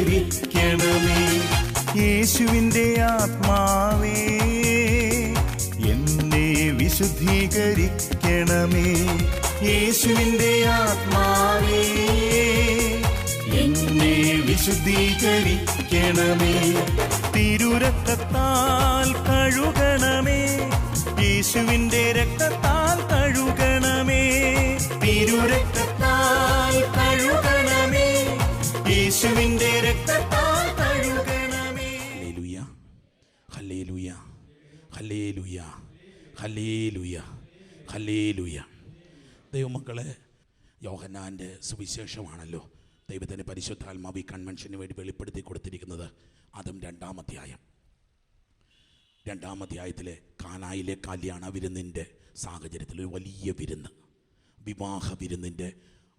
ശുദ്ധീകരിക്കണമേ യേശുവിന്റെ ആത്മാവേ എന്നെ വിശുദ്ധീകരിക്കണമേ. യേശുവിന്റെ ആത്മാവേ എന്നെ വിശുദ്ധീകരിക്കണമേ. തിരുരക്തത്താൽ കഴുകണമേ. യേശുവിന്റെ രക്തത്താൽ കഴുകണമേ. തിരുരക്തത്താൽ ഹല്ലേലൂയ. ഹല്ലേലൂയ. ഹല്ലേലൂയ. ദൈവമക്കളെ യോഹന്നാന്റെ സുവിശേഷമാണല്ലോ ദൈവത്തിന്റെ പരിശുദ്ധാത്മാവ് ഈ കൺവെൻഷന് വേണ്ടി വെളിപ്പെടുത്തി കൊടുത്തിരിക്കുന്നത്. അതും രണ്ടാമധ്യായം രണ്ടാമധ്യായത്തിലെ കാനായിലെ കല്യാണ വിരുന്നിന്റെ സാഹചര്യത്തിൽ ഒരു വലിയ വിരുന്ന് വിവാഹ വിരുന്നിന്റെ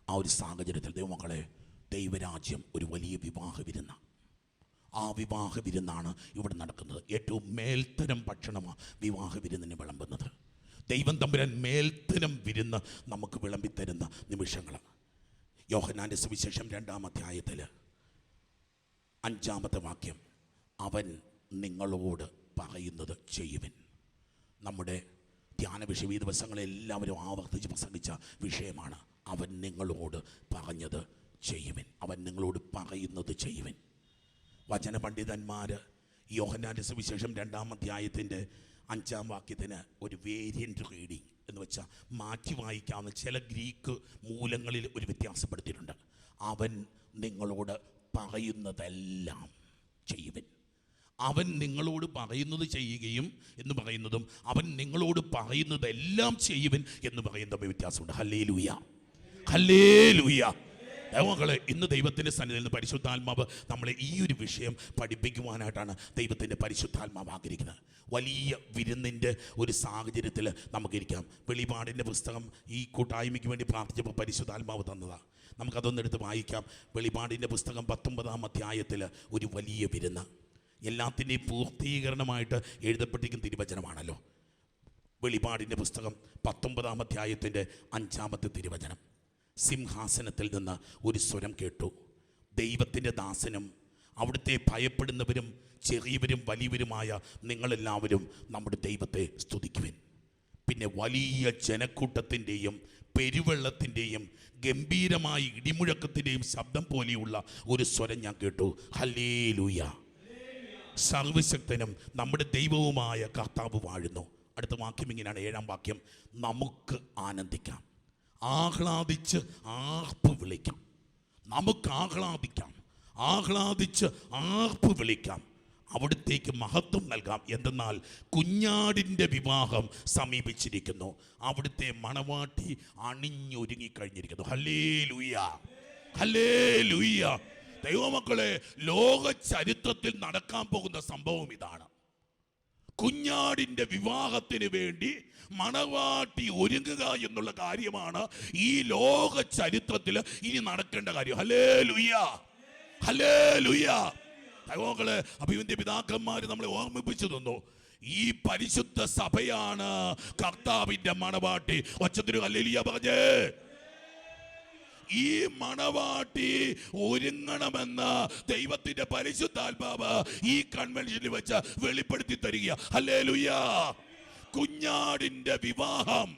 ആ ഒരു സാഹചര്യത്തിൽ ദൈവമക്കളെ ദൈവരാജ്യം ഒരു വലിയ വിവാഹ വിരുന്നാണ്. ആ വിവാഹ വിരുന്നാണ് ഇവിടെ നടക്കുന്നത്. ഏറ്റവും മേൽത്തരം ഭക്ഷണമാണ് വിവാഹ വിരുന്നിന് വിളമ്പുന്നത്. ദൈവം തമ്പുരാൻ മേൽത്തരം വിരുന്ന് നമുക്ക് വിളമ്പിത്തരുന്ന നിമിഷങ്ങളാണ്. യോഹനാന്റെ സുവിശേഷം രണ്ടാം അധ്യായത്തിൽ അഞ്ചാമത്തെ വാക്യം അവൻ നിങ്ങളോട് പറയുന്നത് ചെയ്യുവിൻ. നമ്മുടെ ധ്യാന വിഷയം ഈ ദിവസങ്ങളിൽ എല്ലാവരും ആവർത്തിച്ച് പ്രസംഗിച്ച വിഷയമാണ് അവൻ നിങ്ങളോട് പറഞ്ഞത് ചെയ്യുവിൻ. അവൻ നിങ്ങളോട് പറയുന്നത് ചെയ്യുവിൻ. വചന പണ്ഡിതന്മാർ യോഹനാന്റെ സുവിശേഷം രണ്ടാം അധ്യായത്തിന്റെ അഞ്ചാം വാക്യത്തിന് ഒരു വേരിയന്റ് റീഡിങ് എന്ന് വെച്ചാൽ മാറ്റി വായിക്കാവുന്ന ചില ഗ്രീക്ക് മൂലങ്ങളിൽ ഒരു വ്യത്യാസപ്പെടുത്തിയിട്ടുണ്ട്. അവൻ നിങ്ങളോട് പറയുന്നതെല്ലാം ചെയ്യുവൻ. അവൻ നിങ്ങളോട് പറയുന്നത് ചെയ്യുകയും എന്ന് പറയുന്നതും അവൻ നിങ്ങളോട് പറയുന്നതെല്ലാം ചെയ്യുവൻ എന്ന് പറയുന്ന വ്യത്യാസമുണ്ട്. ഹല്ലേ ലൂയ ഹല്ലേ ലൂയ മക്കളെ ഇന്ന് ദൈവത്തിന്റെ സന്നിധിയിൽ നിന്ന് പരിശുദ്ധാത്മാവ് നമ്മളെ ഈ ഒരു വിഷയം പഠിപ്പിക്കുവാനായിട്ടാണ് ദൈവത്തിന്റെ പരിശുദ്ധാത്മാവ് ആഗ്രഹിക്കുന്നത്. വലിയ വിരുന്നിന്റെ ഒരു സാഹചര്യത്തിൽ നമുക്കിരിക്കാം. വെളിപാടിന്റെ പുസ്തകം ഈ കൂട്ടായ്മയ്ക്ക് വേണ്ടി പ്രാർത്ഥിച്ചപ്പോൾ പരിശുദ്ധാത്മാവ് തന്നതാണ് നമുക്കതൊന്നെടുത്ത് വായിക്കാം. വെളിപാടിന്റെ പുസ്തകം പത്തൊമ്പതാം അധ്യായത്തിൽ ഒരു വലിയ വിരുന്ന്. എല്ലാത്തിന്റെയും പൂർത്തീകരണമായിട്ട് എഴുതപ്പെട്ടിരിക്കുന്ന തിരുവചനമാണല്ലോ. വെളിപാടിന്റെ പുസ്തകം പത്തൊമ്പതാം അധ്യായത്തിന്റെ അഞ്ചാമത്തെ തിരുവചനം. സിംഹാസനത്തിൽ നിന്ന് ഒരു സ്വരം കേട്ടു. ദൈവത്തിന്റെ ദാസനും അവിടുത്തെ ഭയപ്പെടുന്നവരും ചെറിയവരും വലിയവരുമായ നിങ്ങളെല്ലാവരും നമ്മുടെ ദൈവത്തെ സ്തുതിക്കുവിൻ. പിന്നെ വലിയ ജനക്കൂട്ടത്തിന്റെയും പെരുവെള്ളത്തിന്റെയും ഗംഭീരമായ ഇടിമുഴക്കത്തിന്റെയും ശബ്ദം പോലെയുള്ള ഒരു സ്വരം ഞാൻ കേട്ടു. ഹല്ലേ ലൂയ സർവശക്തനും നമ്മുടെ ദൈവവുമായ കർത്താവ് വാഴുന്നു. അടുത്ത വാക്യം ഇങ്ങനെയാണ് ഏഴാം വാക്യം. നമുക്ക് ആനന്ദിക്കാം. ആഹ്ലാദിച്ച് ആർപ്പ് വിളിക്കാം. നമുക്ക് ആഹ്ലാദിക്കാം. ആഹ്ലാദിച്ച് ആർപ്പ് വിളിക്കാം. അവിടത്തേക്ക് മഹത്വം നൽകാം. എന്തെന്നാൽ കുഞ്ഞാടിന്റെ വിവാഹം സമീപിച്ചിരിക്കുന്നു. അവിടുത്തെ മണവാട്ടി അണിഞ്ഞൊരുങ്ങി കഴിഞ്ഞിരിക്കുന്നു. ഹല്ലേ ലുയ്യ ഹല്ലേ ലുയ്യ ദൈവമക്കളെ ലോക ചരിത്രത്തിൽ നടക്കാൻ പോകുന്ന സംഭവം ഇതാണ്. കുഞ്ഞാടിന്റെ വിവാഹത്തിന് വേണ്ടി മണവാട്ടി ഒരുങ്ങുക എന്നുള്ള കാര്യമാണ് ഈ ലോക ചരിത്രത്തിൽ ഇനി നടക്കേണ്ട കാര്യം. ഹലേ ലുയ്യ ഹലേ ദൈവമക്കളെ അപ്പൊ പിതാക്കന്മാര് പിതാക്കന്മാർ നമ്മളെ ഓർമ്മിപ്പിച്ചു തന്നു. ഈ പരിശുദ്ധ സഭയാണ് കർത്താവിന്റെ മണവാട്ടി. ഒച്ചത്തിനു ഹല്ലേലൂയ പറഞ്ഞേ. ഈ മണവാട്ടി ഒരുങ്ങണമെന്ന് ദൈവത്തിന്റെ പരിശുദ്ധാത്മാവ് ഈ കൺവെൻഷനിൽ വെച്ച് വെളിപ്പെടുത്തി തരിക. അല്ലേ കുഞ്ഞാടിന്റെ വിവാഹം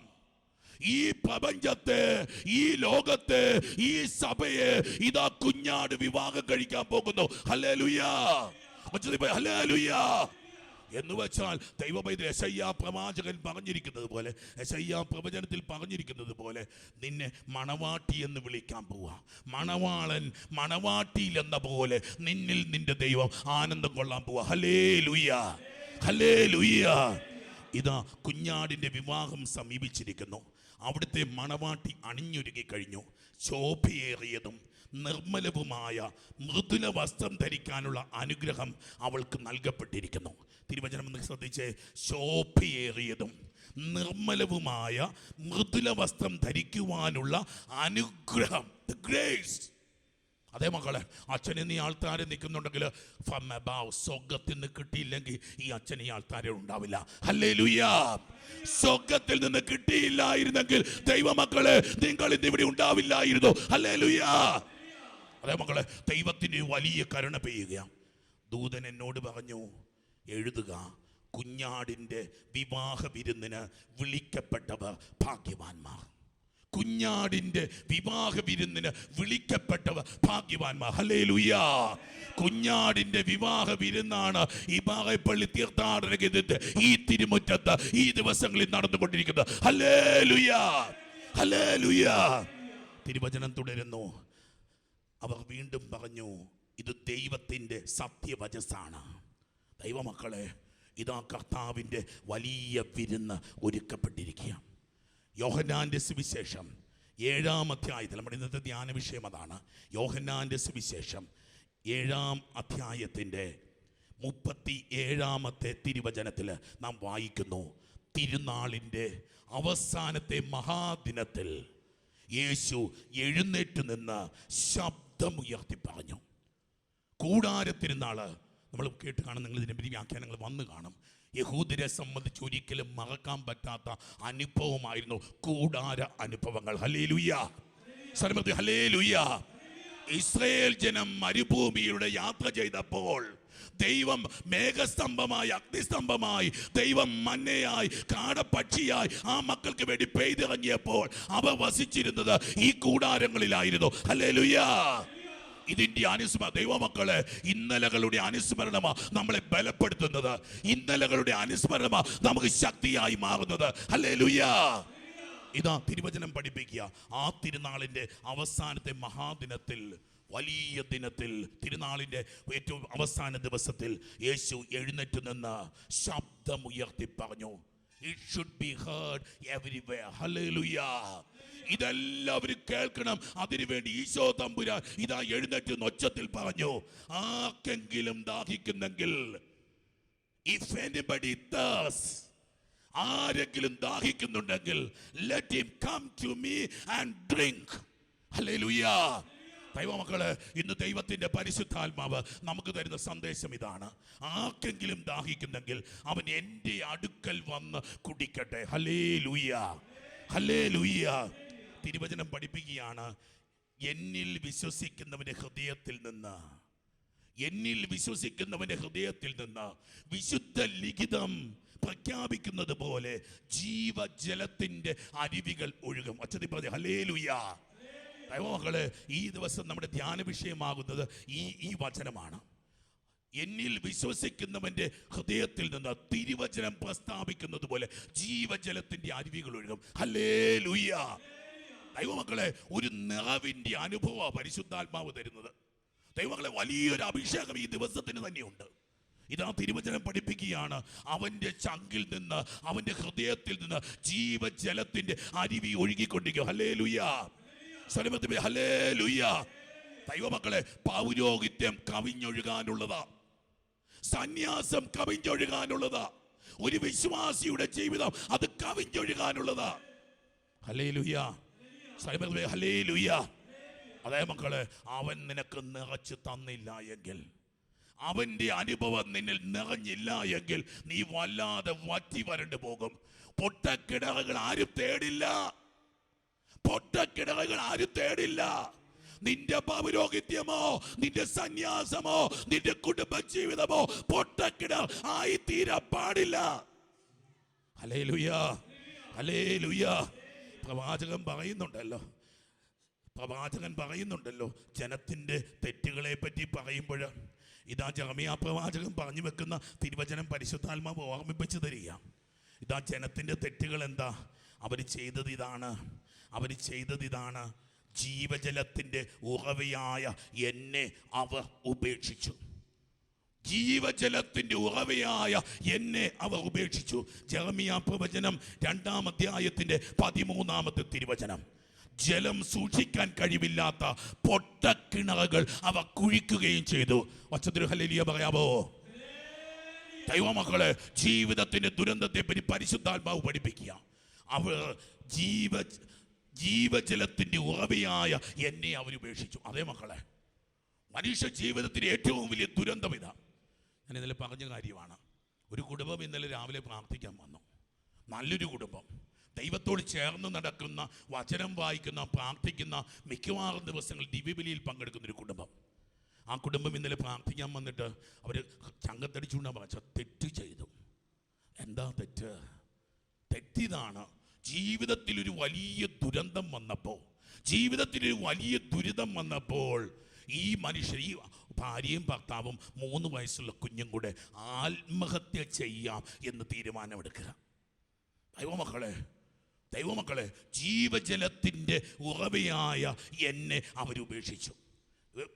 ഈ പ്രപഞ്ചത്തെ ഈ ലോകത്തെ ഈ സഭയെ ഇതാ കുഞ്ഞാട് വിവാഹം കഴിക്കാൻ പോകുന്നു. ഹലേ ലുയ്യ ഹലേ ലുയ്യ എന്ന് വെച്ചാൽ ദൈവപൈതൽ യശയ്യ പ്രവാചകൻ പറഞ്ഞിരിക്കുന്നത് പോലെ യശയ്യ പ്രവചനത്തിൽ പറഞ്ഞിരിക്കുന്നത് പോലെ നിന്നെ മണവാട്ടി എന്ന് വിളിക്കാൻ പോവാ. മണവാളൻ മണവാട്ടിയിൽ എന്ന പോലെ നിന്നിൽ നിന്റെ ദൈവം ആനന്ദം കൊള്ളാൻ പോവാ. ഹലേ ലുയ്യ ഹലേ ലുയ്യ ഇതാ കുഞ്ഞാടിന്റെ വിവാഹം സമീപിച്ചിരിക്കുന്നു. അവിടുത്തെ മണവാട്ടി അണിഞ്ഞൊരുങ്ങി കഴിഞ്ഞു. ശോഭയേറിയതും നിർമ്മലവുമായ മൃദുല വസ്ത്രം ധരിക്കാനുള്ള അനുഗ്രഹം അവൾക്ക് നൽകപ്പെട്ടിരിക്കുന്നു. തിരുവചനം എന്ന് ശ്രദ്ധിച്ച്. ശോഭയേറിയതും നിർമ്മലവുമായ മൃദുല വസ്ത്രം ധരിക്കുവാനുള്ള അനുഗ്രഹം. ഗ്രേസ് അതേ മക്കളെ അച്ഛൻ നീ ആൾക്കാരെ നിൽക്കുന്നുണ്ടെങ്കിൽ from അബാവ് സ്വർഗത്തിൽ നിന്ന് കിട്ടിയില്ലെങ്കിൽ ഈ അച്ഛൻ ഈ ആൾക്കാരെ ഉണ്ടാവില്ല. അല്ലേ സ്വർഗത്തിൽ നിന്ന് കിട്ടിയില്ലായിരുന്നെങ്കിൽ ദൈവമക്കളെ നിങ്ങൾ ഇന്ന് ഇവിടെ ഉണ്ടാവില്ലായിരുന്നു. അല്ലേ അതേ മക്കളെ ദൈവത്തിന് വലിയ കരുണ പെയ്യുകയാണ്. ദൂതൻ എന്നോട് പറഞ്ഞു എഴുതുക കുഞ്ഞാടിന്റെ വിവാഹ വിരുന്നിന് വിളിക്കപ്പെട്ടവർ ഭാഗ്യവാന്മാർ. കുഞ്ഞാടിന്റെ വിവാഹ വിരുന്നിന് വിളിക്കപ്പെട്ടവർ ഭാഗ്യവാന്മാർ. ഹലേ ലുയാ കുഞ്ഞാടിന്റെ വിവാഹ വിരുന്നാണ് ഈ ബാഗപ്പള്ളി തീർത്ഥാടന കേന്ദ്രത്തെ ഈ തിരുമുറ്റത്ത് ഈ ദിവസങ്ങളിൽ നടന്നുകൊണ്ടിരിക്കുന്നത്. ഹലേ ലുയാ ഹലേ ലുയാ തിരുവചനം തുടരുന്നു. അവർ വീണ്ടും പറഞ്ഞു ഇത് ദൈവത്തിന്റെ സത്യവചസ്സാണ് ദൈവമക്കളെ ഇതാ കർത്താവിന്റെ വലിയ വിരുന്ന് ഒരുക്കപ്പെട്ടിരിക്കുക യോഹന്നാന്റെ സുവിശേഷം ഏഴാം അധ്യായത്തിൽ നമ്മുടെ ഇന്നത്തെ ധ്യാന വിഷയം അതാണ്. യോഹന്നാന്റെ സുവിശേഷം ഏഴാം അധ്യായത്തിന്റെ മുപ്പത്തി ഏഴാമത്തെ തിരുവചനത്തിൽ നാം വായിക്കുന്നു തിരുനാളിന്റെ അവസാനത്തെ മഹാദിനത്തിൽ യേശു എഴുന്നേറ്റ് നിന്ന് ശബ്ദമുയർത്തി പറഞ്ഞു കൂടാരത്തിരുന്നാൾ നമ്മൾ കേട്ട് കാണും നിങ്ങൾ ഇതിനെ പറ്റി വ്യാഖ്യാനങ്ങൾ വന്ന് കാണും. യഹൂദരെ സംബന്ധിച്ച് ഒരിക്കലും മറക്കാൻ പറ്റാത്ത അനുഭവമായിരുന്നു കൂടാര അനുഭവങ്ങൾ. ഹലേ ലുയ്യ സരമതി ഹലേ ലുയ്യ ഇസ്രയേൽ ജനം മരുഭൂമിയുടെ യാത്ര ചെയ്തപ്പോൾ ദൈവം മേഘസ്തംഭമായി അഗ്നിസ്തംഭമായി ദൈവം മന്നയായി കാടപ്പക്ഷിയായി ആ മക്കൾക്ക് വേണ്ടി പെയ്തിറങ്ങിയപ്പോൾ അവ വസിച്ചിരുന്നത് ഈ കൂടാരങ്ങളിലായിരുന്നു. ഹലേ ഇതിന്റെ അനുസ്മ ദൈവമക്കളെ ഇന്നലകളുടെ അനുസ്മരണമാ നമ്മളെ ബലപ്പെടുത്തുന്നത്. ഇന്നലകളുടെ അനുസ്മരണമാ നമുക്ക് ശക്തിയായി മാറുന്നത്. അല്ലേ ലുയ്യ ഇതാ തിരുവചനം പഠിപ്പിക്കുക. ആ തിരുനാളിന്റെ അവസാനത്തെ മഹാദിനത്തിൽ വലിയ ദിനത്തിൽ തിരുനാളിന്റെ ഏറ്റവും അവസാന ദിവസത്തിൽ യേശു എഴുന്നേറ്റ് നിന്ന് ശബ്ദമുയർത്തി പറഞ്ഞു it should be heard everywhere hallelujah ഇതെല്ലാവരും കേൾക്കണം. അതിനുവേണ്ടി ഈശോ തമ്പുരാൻ ഇതാ എഴുന്നേറ്റ് നൊച്ചത്തിൽ പറഞ്ഞു. ആർക്കെങ്കിലും ദാഹിക്കുന്നെങ്കിൽ ഇഫ് എനിബഡി thirsts ആരെങ്കിലും ദാഹിക്കുന്നുണ്ടെങ്കിൽ let him come to me and drink hallelujah ദൈവമക്കൾ ഇന്ന് ദൈവത്തിന്റെ പരിശുദ്ധാത്മാവ് നമുക്ക് തരുന്ന സന്ദേശം ഇതാണ്. ആർക്കെങ്കിലും ദാഹിക്കുന്നെങ്കിൽ അവൻ എന്റെ അടുക്കൽ വന്ന് കുടിക്കട്ടെ. ഹലേ ലുയ്യ ഹലേ ലുയ്യ തിരുവചനം പഠിപ്പിക്കുകയാണ് എന്നിൽ വിശ്വസിക്കുന്നവന്റെ ഹൃദയത്തിൽ നിന്ന്. എന്നിൽ വിശ്വസിക്കുന്നവന്റെ ഹൃദയത്തിൽ നിന്ന് വിശുദ്ധ ലിഖിതം പ്രഖ്യാപിക്കുന്നത് പോലെ ജീവജലത്തിന്റെ അരുവികൾ ഒഴുകും. അച്ഛതി പറഞ്ഞു ഹലേ ദൈവമക്കളെ ഈ ദിവസം നമ്മുടെ ധ്യാന വിഷയമാകുന്നത് ഈ ഈ വചനമാണ്. എന്നിൽ വിശ്വസിക്കുന്നവന്റെ ഹൃദയത്തിൽ നിന്ന് തിരുവചനം പ്രസ്താവിക്കുന്നത് പോലെ ജീവജലത്തിന്റെ അരുവികൾ ഒഴുകും. ഹലേ ലുയ്യ ദൈവമക്കളെ ഒരു നിറവിന്റെ അനുഭവ പരിശുദ്ധാത്മാവ് തരുന്നത്. ദൈവങ്ങളെ വലിയൊരു അഭിഷേകം ഈ ദിവസത്തിന് തന്നെയുണ്ട്. ഇതാ തിരുവചനം പഠിപ്പിക്കുകയാണ്. അവന്റെ ചങ്കിൽ നിന്ന് അവന്റെ ഹൃദയത്തിൽ നിന്ന് ജീവജലത്തിന്റെ അരുവി ഒഴുകിക്കൊണ്ടിരിക്കും. ഹലേ ലുയ്യ സ്വലമത്തിൽ ഹലേ ലുയ്യ ദൈവമക്കളെ പൗരോഹിത്യം കവിഞ്ഞൊഴുകാനുള്ളതാ. സന്യാസം കവിഞ്ഞൊഴുകാനുള്ളതാ. ഒരു വിശ്വാസിയുടെ ജീവിതം അത് കവിഞ്ഞൊഴുകാനുള്ളതാ. ഹലേ ലുയ്യ സ്വലമത്തിൽ ഹലേ ലുയ്യ അതേ മക്കളെ അവൻ നിനക്ക് നിറച്ച് തന്നില്ല എങ്കിൽ അവന്റെ അനുഭവം നിന്നിൽ നിറഞ്ഞില്ല എങ്കിൽ നീ വല്ലാതെ വറ്റി വരണ്ടു പോകും. പൊട്ടക്കിടകൾ ആരും തേടില്ല. പൊട്ടക്കിടകൾ ആരും തേടില്ല. നിന്റെ പൗരോഹിത്യമോ നിന്റെ സന്യാസമോ നിന്റെ കുടുംബ ജീവിതമോ പൊട്ടക്കിട ആയി തീരാൻ പാടില്ല. അലേ ലുയാ അലേ ലുയാ പ്രവാചകൻ പറയുന്നുണ്ടല്ലോ. പ്രവാചകൻ പറയുന്നുണ്ടല്ലോ ജനത്തിന്റെ തെറ്റുകളെ പറ്റി പറയുമ്പോൾ ഇതാ ജർമിയ പ്രവാചകൻ പറഞ്ഞു വെക്കുന്ന തിരുവചനം പരിശുദ്ധാത്മാവ് ഓർമ്മിപ്പിച്ച് തരിക. ഇതാ ജനത്തിന്റെ തെറ്റുകൾ എന്താ? അവർ ചെയ്തത് ഇതാണ്. അവർ ചെയ്തത് ഇതാണ്. ജീവജലത്തിന്റെ ഉറവയായ എന്നെ അവർ ഉപേക്ഷിച്ചു. ജീവജലത്തിന്റെ ഉറവയായ എന്നെ അവർ ഉപേക്ഷിച്ചു. ജർമിയ പ്രവചനം രണ്ടാം അധ്യായത്തിന്റെ പതിമൂന്നാമത്തെ തിരുവചനം. ജലം സൂക്ഷിക്കാൻ കഴിവില്ലാത്ത പൊട്ടക്കിണറുകൾ അവ കുഴിക്കുകയും ചെയ്തു. ഒച്ചത്തിരു ഹല്ലേലൂയ പറയാമോ? ദൈവമക്കളെ ജീവിതത്തിന്റെ ദുരന്തത്തെ പറ്റി പരിശുദ്ധാത്മാവ് പഠിപ്പിക്കുക. അവർ ജീവ ജീവജലത്തിന്റെ ഉറവയായ എന്നെ അവർ ഉപേക്ഷിച്ചു. അതേ മക്കളെ മനുഷ്യ ജീവിതത്തിന് ഏറ്റവും വലിയ ദുരന്തം ഇതാ. ഞാൻ ഇന്നലെ പറഞ്ഞ കാര്യമാണ്. ഒരു കുടുംബം ഇന്നലെ രാവിലെ പ്രാർത്ഥിക്കാൻ വന്നു. നല്ലൊരു കുടുംബം. ദൈവത്തോട് ചേർന്ന് നടക്കുന്ന വചനം വായിക്കുന്ന പ്രാർത്ഥിക്കുന്ന മിക്കവാറും ദിവസങ്ങൾ ദിവ്യബലിയിൽ പങ്കെടുക്കുന്ന ഒരു കുടുംബം. ആ കുടുംബം ഇന്നലെ പ്രാർത്ഥിക്കാൻ വന്നിട്ട് അവർ ചങ്കത്തടിച്ചുകൊണ്ടാണ് പറഞ്ഞ തെറ്റ് ചെയ്തു. എന്താ തെറ്റ്? തെറ്റിതാണ്. ജീവിതത്തിൽ ഒരു വലിയ ദുരന്തം വന്നപ്പോൾ ജീവിതത്തിൽ ഒരു വലിയ ദുരിതം വന്നപ്പോൾ ഈ മനുഷ്യർ ഈ ഭാര്യയും ഭർത്താവും മൂന്ന് വയസ്സുള്ള കുഞ്ഞും കൂടെ ആത്മഹത്യ ചെയ്യാം എന്ന് തീരുമാനമെടുക്കുക. ദൈവമക്കളെ ദൈവമക്കളെ ജീവജലത്തിന്റെ ഉറവയായ എന്നെ അവരുപേക്ഷിച്ചു.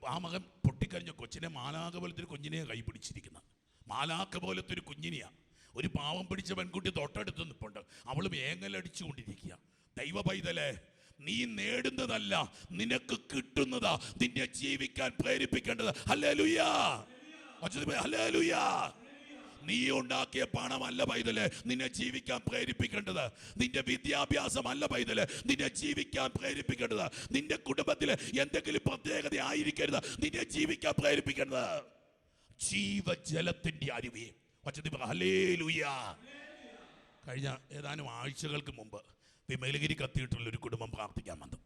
ആ മകൻ പൊട്ടിക്കഴിഞ്ഞ കൊച്ചിനെ മാലാക പോലത്തെ ഒരു കുഞ്ഞിനെ കൈ പിടിച്ചിരിക്കുന്നത്. മാലാക്ക പോലത്തെ ഒരു കുഞ്ഞിനെയാ. ഒരു പാവം പിടിച്ച പെൺകുട്ടി തൊട്ടടുത്ത് നിൽപ്പുണ്ട് അവൾ വേങ്ങലടിച്ചുകൊണ്ടിരിക്കുക ദൈവ പൈതലേ നീ നേടുന്നതല്ല നിനക്ക് കിട്ടുന്നതാ നിന്നെ ജീവിക്കാൻ പ്രേരിപ്പിക്കേണ്ടത്. അല്ലേ ലുയാ അല്ലേ ലുയാ നീ ഉണ്ടാക്കിയ പണമല്ല പൈതൽ. നിന്നെ ജീവിക്കാൻ പ്രേരിപ്പിക്കേണ്ടത് നിന്റെ വിദ്യാഭ്യാസമല്ല പൈതൽ. നിന്നെ ജീവിക്കാൻ പ്രേരിപ്പിക്കേണ്ടത് നിന്റെ കുടുംബത്തിൽ എന്തെങ്കിലും പ്രത്യേകത ആയിരിക്കരുത്. നിന്നെ ജീവിക്കാൻ പ്രേരിപ്പിക്കേണ്ടത് ജീവജലത്തിന്റെ അരുവി. കഴിഞ്ഞ ഏതാനും ആഴ്ചകൾക്ക് മുമ്പ് വിമലഗിരി കത്തിയിട്ടുള്ള ഒരു കുടുംബം പ്രാർത്ഥിക്കാൻ വന്നു.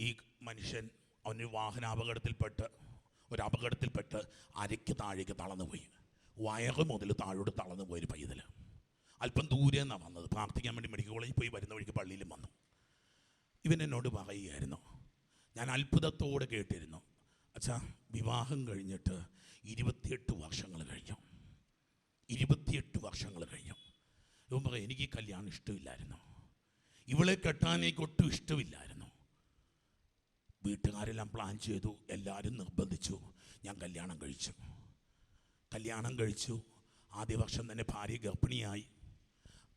ഈ മനുഷ്യൻ അവന് വാഹനാപകടത്തിൽപ്പെട്ട് ഒരു അപകടത്തിൽപ്പെട്ട് അരയ്ക്ക് താഴേക്ക് തളർന്നു പോയി വയറ് മുതൽ താഴോട്ട് തളർന്നു പോയൊരു പൈതൽ. അല്പം ദൂരെ നിന്നാണ് വന്നത്. പ്രാർത്ഥിക്കാൻ വേണ്ടി മെഡിക്കൽ കോളേജിൽ പോയി വരുന്ന വഴിക്ക് പള്ളിയിലും വന്നു. ഇവൻ എന്നോട് പറയുകയായിരുന്നു. ഞാൻ അത്ഭുതത്തോടെ കേട്ടിരുന്നു. അച്ഛാ വിവാഹം കഴിഞ്ഞിട്ട് ഇരുപത്തിയെട്ട് വർഷങ്ങൾ കഴിഞ്ഞു. ഇരുപത്തിയെട്ട് വർഷങ്ങൾ കഴിഞ്ഞു. ഇവൻ പറയും എനിക്ക് കല്യാണം ഇഷ്ടമില്ലായിരുന്നു. ഇവളെ കെട്ടാൻ എനിക്ക് ഒട്ടും ഇഷ്ടമില്ലായിരുന്നു. വീട്ടുകാരെല്ലാം പ്ലാൻ ചെയ്തു. എല്ലാവരും നിർബന്ധിച്ചു. ഞാൻ കല്യാണം കഴിച്ചു. കല്യാണം കഴിച്ചു. ആദ്യ വർഷം തന്നെ ഭാര്യ ഗർഭിണിയായി.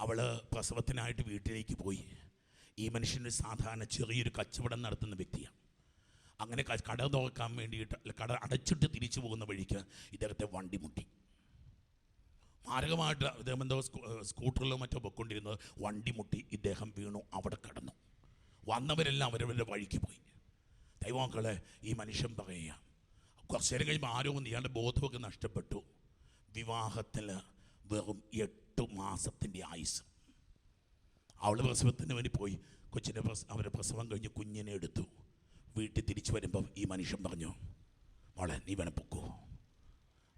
അവൾ പ്രസവത്തിനായിട്ട് വീട്ടിലേക്ക് പോയി. ഈ മനുഷ്യന് സാധാരണ ചെറിയൊരു കച്ചവടം നടത്തുന്ന വ്യക്തിയാണ്. അങ്ങനെ കട തുറക്കാൻ വേണ്ടിയിട്ട് കട അടച്ചിട്ട് തിരിച്ചു പോകുന്ന വഴിക്ക് ഇദ്ദേഹത്തെ വണ്ടി മുട്ടി. മാരകമായിട്ട് ഇദ്ദേഹം എന്തോ സ്കൂട്ടറിലോ മറ്റോ പൊക്കൊണ്ടിരുന്നത് വണ്ടി മുട്ടി ഇദ്ദേഹം വീണു അവിടെ കിടന്നു. വന്നവരെല്ലാം അവരവരുടെ വഴിക്ക് പോയി. ദൈവമക്കളെ ഈ മനുഷ്യൻ പറയുക കുറച്ച് നേരം കഴിയുമ്പോൾ ആരോ ഒന്ന് ഇയാളുടെ ബോധമൊക്കെ നഷ്ടപ്പെട്ടു. വിവാഹത്തിൽ വെറും എട്ട് മാസത്തിന്റെ ആയുസ്. അവൾ പ്രസവത്തിന് വേണ്ടി പോയി. കൊച്ചിന്റെ പ്രസ അവരുടെ പ്രസവം കഴിഞ്ഞ് കുഞ്ഞിനെ എടുത്തു. വീട്ടിൽ തിരിച്ചു വരുമ്പം ഈ മനുഷ്യൻ പറഞ്ഞു മോളെ നീ വേണം പൊക്കോ.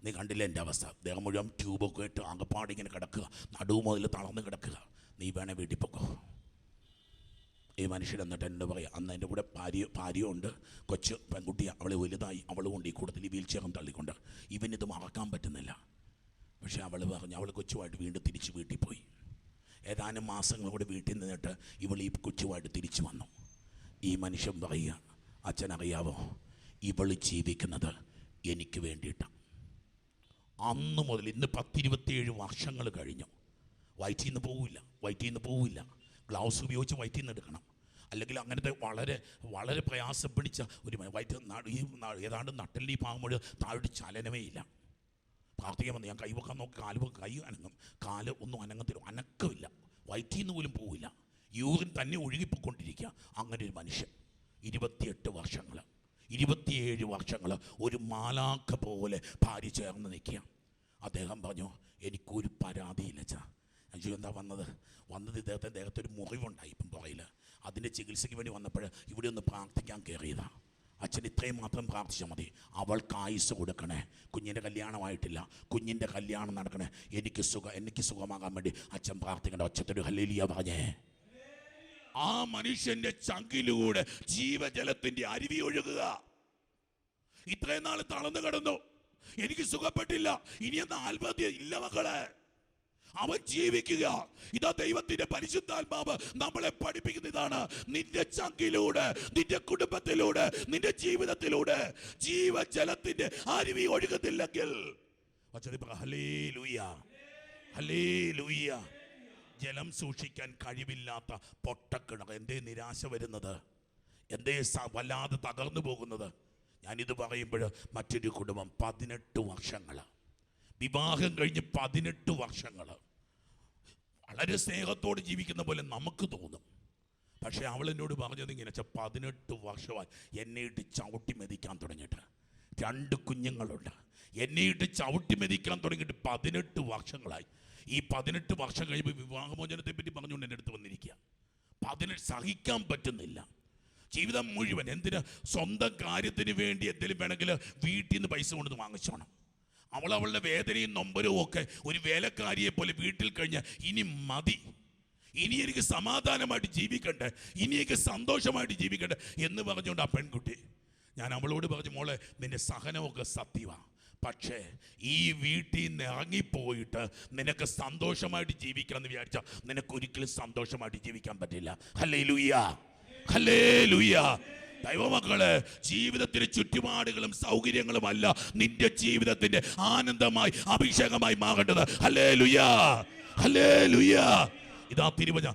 നീ കണ്ടില്ല എന്റെ അവസ്ഥ? ദേഹം മുഴുവൻ ട്യൂബൊക്കെ ഇട്ട് അകപ്പാടിങ്ങനെ കിടക്കുക. നടുവ് മുതൽ തളർന്ന് കിടക്കുക. നീ വേണേ വീട്ടിൽ പൊക്കോ. ഈ മനുഷ്യൻ എന്നിട്ട് എന്നോട് പറയാം അന്ന് എന്റെ കൂടെ ഭാര്യ ഭാര്യയുണ്ട് കൊച്ച് പെൺകുട്ടി അവളെ വലുതായി അവൾ കൊണ്ട് ഈ കൂട്ടത്തിൽ വീൽ ചെയറും തള്ളിക്കൊണ്ട്. ഇവനിത് മറക്കാൻ പറ്റുന്നില്ല. പക്ഷേ അവൾ പറഞ്ഞു അവൾ കൊച്ചുമായിട്ട് വീണ്ടും തിരിച്ച് വീട്ടിൽ പോയി. ഏതാനും മാസങ്ങൾ കൂടെ വീട്ടിൽ നിന്നിട്ട് ഇവൾ ഈ കൊച്ചുമായിട്ട് തിരിച്ചു വന്നു. ഈ മനുഷ്യൻ പറയുക അച്ഛനറിയാവോ ഇവൾ ജീവിക്കുന്നത് എനിക്ക് വേണ്ടിയിട്ടാണ് അന്ന് മുതൽ ഇന്ന് പത്തിരുപത്തിയേഴ് വർഷങ്ങൾ കഴിഞ്ഞു. വയറ്റിൽ നിന്ന് പോവില്ല വയറ്റിൽ നിന്ന് പോവില്ല. ഗ്ലൗസ് ഉപയോഗിച്ച് വയറ്റിൽ നിന്ന് എടുക്കണം. അല്ലെങ്കിൽ അങ്ങനത്തെ വളരെ വളരെ പ്രയാസം പിടിച്ച ഒരു വയറ്റ് ഈ ഏതാണ്ട് നട്ടല്ലി പാകുമ്പോൾ താഴെ ചലനമേ ഇല്ല. പ്രാർത്ഥിക്കാൻ വന്ന് ഞാൻ കൈ വെക്കാൻ നോക്കി കാൽ കൈ അനങ്ങും. കാൽ ഒന്നും അനങ്ങത്തില്ല അനക്കമില്ല. വയറ്റിൽ നിന്ന് പോലും പോവില്ല. യൂറിൻ തന്നെ ഒഴുകിപ്പോയിക്കൊണ്ടിരിക്കുക. അങ്ങനെ ഒരു മനുഷ്യൻ. ഇരുപത്തിയെട്ട് വർഷങ്ങൾ. ഇരുപത്തിയേഴ് വർഷങ്ങൾ ഒരു മാലാക്ക പോലെ ഭാര്യ ചേർന്ന് നിൽക്കുക. അദ്ദേഹം പറഞ്ഞു എനിക്കൊരു പരാതിയില്ല ചാ അഞ്ചു എന്താ വന്നത്? വന്നത് ഇദ്ദേഹത്തെ ദേഹത്തൊരു മുറിവുണ്ടായി ഇപ്പം പുറയിൽ അതിന്റെ ചികിത്സയ്ക്ക് വേണ്ടി വന്നപ്പോൾ ഇവിടെ ഒന്ന് പ്രാർത്ഥിക്കാൻ കയറിയതാണ് അച്ഛൻ ഇത്രയും മാത്രം പ്രാർത്ഥിച്ചാൽ മതി. അവൾക്ക് ആയുസ് കൊടുക്കണേ. കുഞ്ഞിന്റെ കല്യാണമായിട്ടില്ല. കുഞ്ഞിന്റെ കല്യാണം നടക്കണേ. എനിക്ക് സുഖം എനിക്ക് സുഖമാകാൻ വേണ്ടി അച്ഛൻ പ്രാർത്ഥിക്കേണ്ട. ഒച്ചത്തൊരു ഹലേലിയ പറഞ്ഞേ. ആ മനുഷ്യന്റെ ചങ്കിലൂടെ ജീവജലത്തിന്റെ അരുവി ഒഴുകുക. ഇത്രയും നാൾ തളർന്നു കിടന്നു. എനിക്ക് സുഖപ്പെട്ടില്ല. ഇനിയൊന്ന് ആത്മഹത്യ ഇല്ല മക്കളെ. അവൻ ജീവിക്കുക. ഇതാ ദൈവത്തിന്റെ പരിശുദ്ധാത്മാവ് നമ്മളെ പഠിപ്പിക്കുന്ന ഇതാണ്. നിന്റെ ചങ്കിലൂടെ നിന്റെ കുടുംബത്തിലൂടെ നിന്റെ ജീവിതത്തിലൂടെ ജീവജലത്തിന്റെ അരുവി. ഹല്ലേലൂയ. ജലം സൂക്ഷിക്കാൻ കഴിവില്ലാത്ത പൊട്ടക്കിണർ എന്തേ നിരാശ വരുന്നത്? എന്തേ വല്ലാതെ തകർന്നു പോകുന്നത്? ഞാനിത് പറയുമ്പോൾ മറ്റൊരു കുടുംബം പതിനെട്ട് വർഷങ്ങൾ വിവാഹം കഴിഞ്ഞ് പതിനെട്ട് വർഷങ്ങൾ വളരെ സ്നേഹത്തോട് ജീവിക്കുന്ന പോലെ നമുക്ക് തോന്നും. പക്ഷേ അവൾ എന്നോട് പറഞ്ഞത് ഇങ്ങനെ വെച്ചാൽ പതിനെട്ട് വർഷമായി എന്നെ ഇട്ട് ചവിട്ടി മെതിക്കാൻ തുടങ്ങിയിട്ട്. രണ്ട് കുഞ്ഞുങ്ങളുണ്ട്. എന്നെ ഇട്ട് ചവിട്ടി മെതിക്കാൻ തുടങ്ങിയിട്ട് പതിനെട്ട് വർഷങ്ങളായി. ഈ പതിനെട്ട് വർഷം കഴിയുമ്പോൾ വിവാഹമോചനത്തെ പറ്റി പറഞ്ഞുകൊണ്ട് എന്റെ അടുത്ത് വന്നിരിക്കുക. പതിനെട്ട് സഹിക്കാൻ പറ്റുന്നില്ല. ജീവിതം മുഴുവൻ എന്തിന് സ്വന്തം കാര്യത്തിന് വേണ്ടി എന്തെങ്കിലും വേണമെങ്കിൽ വീട്ടിൽ നിന്ന് പൈസ കൊണ്ട് വാങ്ങിച്ചോണം. അവൾ അവളുടെ വേദനയും നൊമ്പരവും ഒക്കെ ഒരു വേലക്കാരിയെ പോലെ വീട്ടിൽ കഴിഞ്ഞ് ഇനി മതി. ഇനി എനിക്ക് സമാധാനമായിട്ട് ജീവിക്കണ്ടേ? ഇനി എനിക്ക് സന്തോഷമായിട്ട് ജീവിക്കണ്ടേ? എന്ന് പറഞ്ഞുകൊണ്ട് ആ പെൺകുട്ടി ഞാൻ അവളോട് പറഞ്ഞു മോളെ നിന്റെ സഹനമൊക്കെ സത്യമാണ് പക്ഷേ ഈ വീട്ടിൽ നിന്ന് ഇറങ്ങിപ്പോയിട്ട് നിനക്ക് സന്തോഷമായിട്ട് ജീവിക്കാമെന്ന് വിചാരിച്ചാൽ നിനക്കൊരിക്കലും സന്തോഷമായിട്ട് ജീവിക്കാൻ പറ്റില്ല. ഹല്ലേ ലുയ്യ ഹല്ലേ ലുയ്യ ദൈവമക്കൾ ജീവിതത്തിന് ചുറ്റുപാടുകളും സൗകര്യങ്ങളും അല്ല നിന്റെ ജീവിതത്തിന്റെ ആനന്ദമായി അഭിഷേകമായി മാറേണ്ടത്. അല്ലേ ലുയാ അല്ലേ ലുയാ ഇതാ തിരുവചന.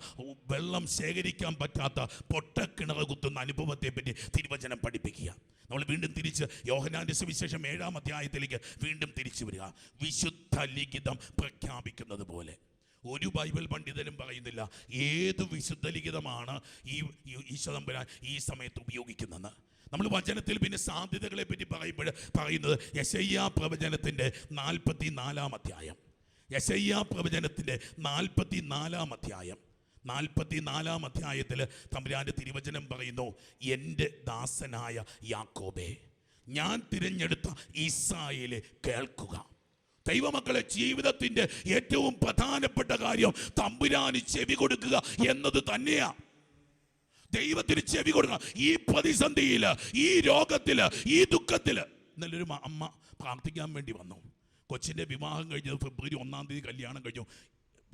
വെള്ളം ശേഖരിക്കാൻ പറ്റാത്ത പൊട്ടക്കിണർ കുത്തുന്ന അനുഭവത്തെ പറ്റി തിരുവചനം പഠിപ്പിക്കുക. നമ്മൾ വീണ്ടും തിരിച്ച് യോഹനാന്റെ സുവിശേഷം ഏഴാം അധ്യായത്തിലേക്ക് വീണ്ടും തിരിച്ചു വരിക. വിശുദ്ധ ലിഖിതം പ്രഖ്യാപിക്കുന്നത് പോലെ ഒരു ബൈബിൾ പണ്ഡിതരും പറയുന്നില്ല. ഏത് വിശുദ്ധ ലിഖിതമാണ് ഈ ഈ- ഈ സമയത്ത് ഉപയോഗിക്കുന്നത്? നമ്മൾ വചനത്തിൽ പിന്നെ സാധ്യതകളെ പറ്റി പറയുമ്പോൾ പറയുന്നത് യശയ്യ പ്രവചനത്തിന്റെ നാൽപ്പത്തി നാലാം അധ്യായം. യശയ്യ പ്രവചനത്തിന്റെ നാൽപ്പത്തി നാലാം അധ്യായം. നാൽപ്പത്തി നാലാം അധ്യായത്തിൽ തമ്പുരാന്റെ തിരുവചനം പറയുന്നു എന്റെ ദാസനായ യാക്കോബേ ഞാൻ തിരഞ്ഞെടുത്ത ഇസ്രായേലെ കേൾക്കുക. ദൈവമക്കളെ ജീവിതത്തിന്റെ ഏറ്റവും പ്രധാനപ്പെട്ട കാര്യം തമ്പുരാന് ചെവി കൊടുക്കുക എന്നത് തന്നെയാ. ദൈവത്തിന് ചെവി കൊടുക്കുക ഈ പ്രതിസന്ധിയിൽ ഈ രോഗത്തിൽ ഈ ദുഃഖത്തിൽ നല്ലൊരു അമ്മ പ്രാർത്ഥിക്കാൻ വേണ്ടി വന്നു. കൊച്ചിന്റെ വിവാഹം കഴിഞ്ഞത് ഫെബ്രുവരി ഒന്നാം തീയതി കല്യാണം കഴിഞ്ഞു.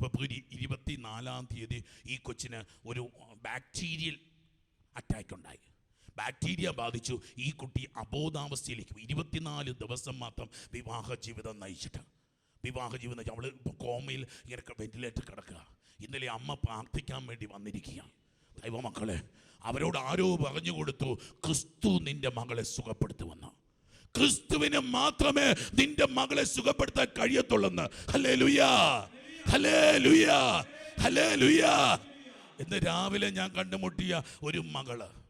ഫെബ്രുവരി ഇരുപത്തി നാലാം തീയതി ഈ കൊച്ചിന് ഒരു ബാക്ടീരിയൽ അറ്റാക്ക് ഉണ്ടായി. ബാക്ടീരിയ ബാധിച്ചു. ഈ കുട്ടി അബോധാവസ്ഥയിലേക്ക്. ഇരുപത്തിനാല് ദിവസം മാത്രം വിവാഹ ജീവിതം നയിച്ചിട്ട് വിവാഹ ജീവിതം അവൾ കോമയിൽ ഇങ്ങനെ വെന്റിലേറ്റർ കിടക്കുക. ഇന്നലെ അമ്മ പ്രാർത്ഥിക്കാൻ വേണ്ടി വന്നിരിക്കുക. ദൈവമക്കളെ അവരോട് ആരോ പറഞ്ഞു കൊടുത്തു ക്രിസ്തു നിന്റെ മകളെ സുഖപ്പെടുത്തുമെന്ന്. ക്രിസ്തുവിന് മാത്രമേ നിന്റെ മകളെ സുഖപ്പെടുത്താൻ കഴിയത്തുള്ളെന്ന്. ഹലേ ലുയാ ഹലേ ലുയാ ഹലേ ലുയാ എന്ന് രാവിലെ ഞാൻ കണ്ടുമുട്ടിയ ഒരു മകൾ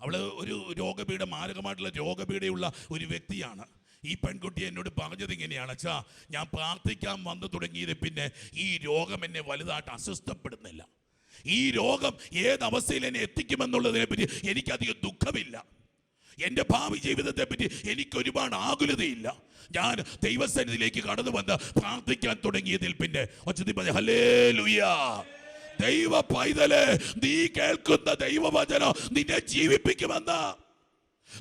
അവൾ ഒരു രോഗപീഠ മാരകമായിട്ടുള്ള രോഗപീഠയുള്ള ഒരു വ്യക്തിയാണ്. ഈ പെൺകുട്ടി എന്നോട് പറഞ്ഞത് ഇങ്ങനെയാണ് അച്ഛാ ഞാൻ പ്രാർത്ഥിക്കാൻ വന്നു തുടങ്ങിയത് പിന്നെ ഈ രോഗം എന്നെ വലുതായിട്ട് അസ്വസ്ഥപ്പെടുന്നില്ല. ഈ രോഗം ഏതവസ്ഥയിൽ എന്നെ എത്തിക്കുമെന്നുള്ളതിനെ പറ്റി എനിക്കധികം ദുഃഖമില്ല. എന്റെ ഭാവി ജീവിതത്തെ പറ്റി എനിക്ക് ഒരുപാട് ആകുലതയില്ല. ഞാൻ ദൈവസന്നിധിയിലേക്ക് കടന്നു വന്ന് പ്രാർത്ഥിക്കാൻ തുടങ്ങിയതിൽ പിന്നെ ഒച്ചതി പറഞ്ഞ ഹലേ ലുയാ ദൈവ പൈതൽ നീ കേൾക്കുന്ന ദൈവവചനം നിന്നെ ജീവിപ്പിക്കുമെന്ന്.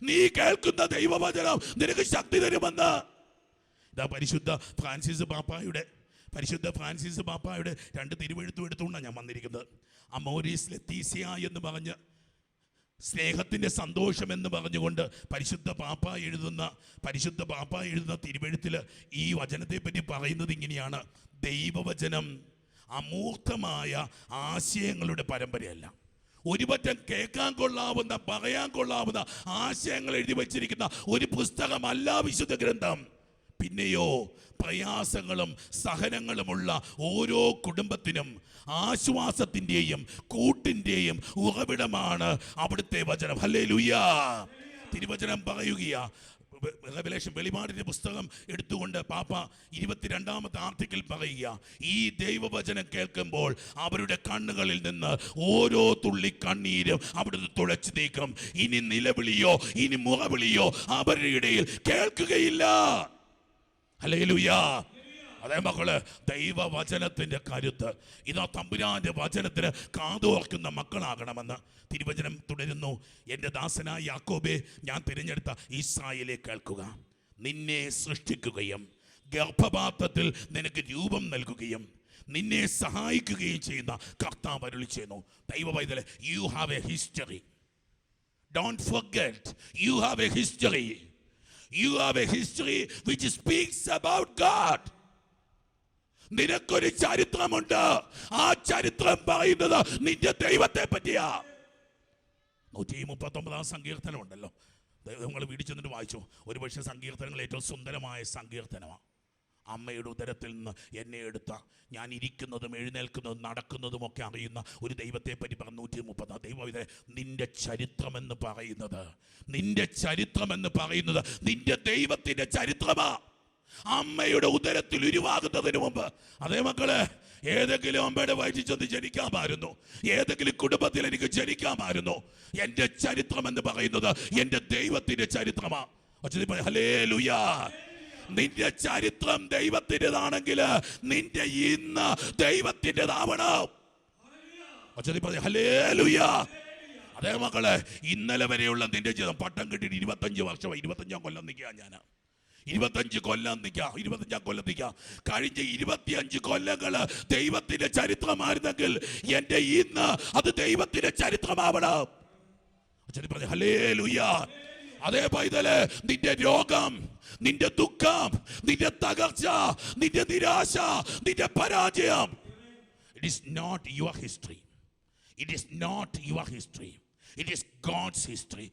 നീ കേൾക്കുന്ന ദൈവവചനം നിനക്ക് ശക്തി തരുമെന്ന്. ഇതാ പരിശുദ്ധ ഫ്രാൻസിസ് പാപ്പായുടെ പരിശുദ്ധ ഫ്രാൻസിസ് പാപ്പായുടെ രണ്ട് തിരുവെഴുത്തും എടുത്തുകൊണ്ടാണ് ഞാൻ വന്നിരിക്കുന്നത്. അമോരീസ് ലത്തീസിയ എന്ന് പറഞ്ഞ് സ്നേഹത്തിന്റെ സന്തോഷം എന്ന് പറഞ്ഞുകൊണ്ട് പരിശുദ്ധ പാപ്പ എഴുതുന്ന പരിശുദ്ധ പാപ്പ എഴുതുന്ന തിരുവെഴുത്തിൽ ഈ വചനത്തെപ്പറ്റി പറയുന്നത് ഇങ്ങനെയാണ്. ദൈവവചനം അമൂർത്തമായ ആശയങ്ങളുടെ പരമ്പരയല്ല. ഒരുപറ്റം കേൾക്കാൻ കൊള്ളാവുന്ന പറയാൻ കൊള്ളാവുന്ന ആശയങ്ങൾ എഴുതി വച്ചിരിക്കുന്ന ഒരു പുസ്തകമല്ല വിശുദ്ധ ഗ്രന്ഥം. പിന്നെയോ പ്രയാസങ്ങളും സഹനങ്ങളുമുള്ള ഓരോ കുടുംബത്തിനും ആശ്വാസത്തിന്റെയും കൂട്ടിന്റെയും ഉറവിടമാണ് അവിടുത്തെ വചനം. അല്ലേ ലുയ്യ തിരുവചനം പറയുകയാ റെവലേഷൻ വെളിപാടിന്റെ പുസ്തകം എടുത്തുകൊണ്ട് പാപ്പ ഇരുപത്തിരണ്ടാമത്തെ ആർട്ടിക്കിൾ പറയുക. ഈ ദൈവവചനം കേൾക്കുമ്പോൾ അവരുടെ കണ്ണുകളിൽ നിന്ന് ഓരോ തുള്ളി കണ്ണീരും അവിടുന്ന് തുളച്ചു നീക്കും. ഇനി നിലവിളിയോ ഇനി മുഖവിളിയോ അവരുടെ ഇടയിൽ കേൾക്കുകയില്ല. ഹല്ലേലൂയാ. അതേ മക്കൾ ദൈവവചനത്തിന്റെ കരുത്ത്. ഇതാ തമ്പുരാന്റെ വചനത്തിന് കാതോർക്കുന്ന മക്കളാകണമെന്ന് തിരുവചനം തുടരുന്നു. എന്റെ ദാസനായ യാക്കോബെ ഞാൻ തിരഞ്ഞെടുത്ത ഇസ്രായേലെ കേൾക്കുക. നിന്നെ സൃഷ്ടിക്കുകയും ഗർഭപാത്രത്തിൽ നിനക്ക് രൂപം നൽകുകയും നിന്നെ സഹായിക്കുകയും ചെയ്യുന്ന കർത്താവ് അരുളി ചെയ്യുന്നു. ദൈവ പൈതലെ you have a history don't forget you have a history you have a history which speaks about God. നിനക്കൊരു ചരിത്രമുണ്ട്. ആ ചരിത്രം പറയുന്നത് നിന്റെ ദൈവത്തെ പറ്റിയാ നൂറ്റി മുപ്പത്തൊമ്പതാം സങ്കീർത്തനം ഉണ്ടല്ലോ നിങ്ങൾ വീട്ടിൽ ചെന്നിട്ട് വായിച്ചു. ഒരുപക്ഷെ സങ്കീർത്തനങ്ങൾ ഏറ്റവും സുന്ദരമായ സങ്കീർത്തനമാണ് അമ്മയുടെ ഉദരത്തിൽ നിന്ന് എന്നെ എടുത്ത ഞാൻ ഇരിക്കുന്നതും എഴുന്നേൽക്കുന്നതും നടക്കുന്നതും ഒക്കെ അറിയുന്ന ഒരു ദൈവത്തെ പറ്റി പറഞ്ഞു നൂറ്റി മുപ്പത് ദൈവം ഇത് നിന്റെ ചരിത്രമെന്ന് പറയുന്നത്. നിന്റെ ചരിത്രമെന്ന് പറയുന്നത് നിന്റെ ദൈവത്തിന്റെ ചരിത്രമാ. അമ്മയുടെ ഉദരത്തിൽ ഉരുവാകുന്നതിന് മുമ്പ്. അതേ മക്കളെ ഏതെങ്കിലും അമ്മയുടെ വയറ്റിൽ ചെന്ന് ജനിക്കാമായിരുന്നു ഏതെങ്കിലും കുടുംബത്തിൽ എനിക്ക് ജനിക്കാമായിരുന്നു എന്റെ ചരിത്രം എന്ന് പറയുന്നത് എന്റെ ദൈവത്തിന്റെ ചരിത്രമാ. ഹലേ ലുയാ നിന്റെ ചരിത്രം ദൈവത്തിന്റെതാണെങ്കിൽ നിന്റെ ഇന്ന് ദൈവത്തിന്റെതാവണം. ഹലേ ലുയാ അതേ മക്കളെ ഇന്നലെ വരെയുള്ള നിന്റെ ജീവിതം പട്ടം കിട്ടിയിട്ട് ഇരുപത്തഞ്ച് വർഷം ഇരുപത്തഞ്ചാം കൊല്ലം നിൽക്കുക ഞാൻ ഇരുപത്തഞ്ച് കൊല്ലം നിൽക്കാം ഇരുപത്തഞ്ചാം കൊല്ലം നിൽക്കാം. കഴിഞ്ഞ ഇരുപത്തിയഞ്ച് കൊല്ലങ്ങൾ ദൈവത്തിന്റെ ചരിത്രമായിരുന്നെങ്കിൽ എന്റെ ഇന്ന് അത് ദൈവത്തിന്റെ ചരിത്രമാവണം. പറഞ്ഞു ഹലേ ലുയാ അതേ പൈതൽ നിന്റെ രോഗം നിന്റെ ദുഃഖം നിന്റെ തകർച്ച നിന്റെ നിരാശ നിന്റെ പരാജയം. It is not your history it is not your history it is God's history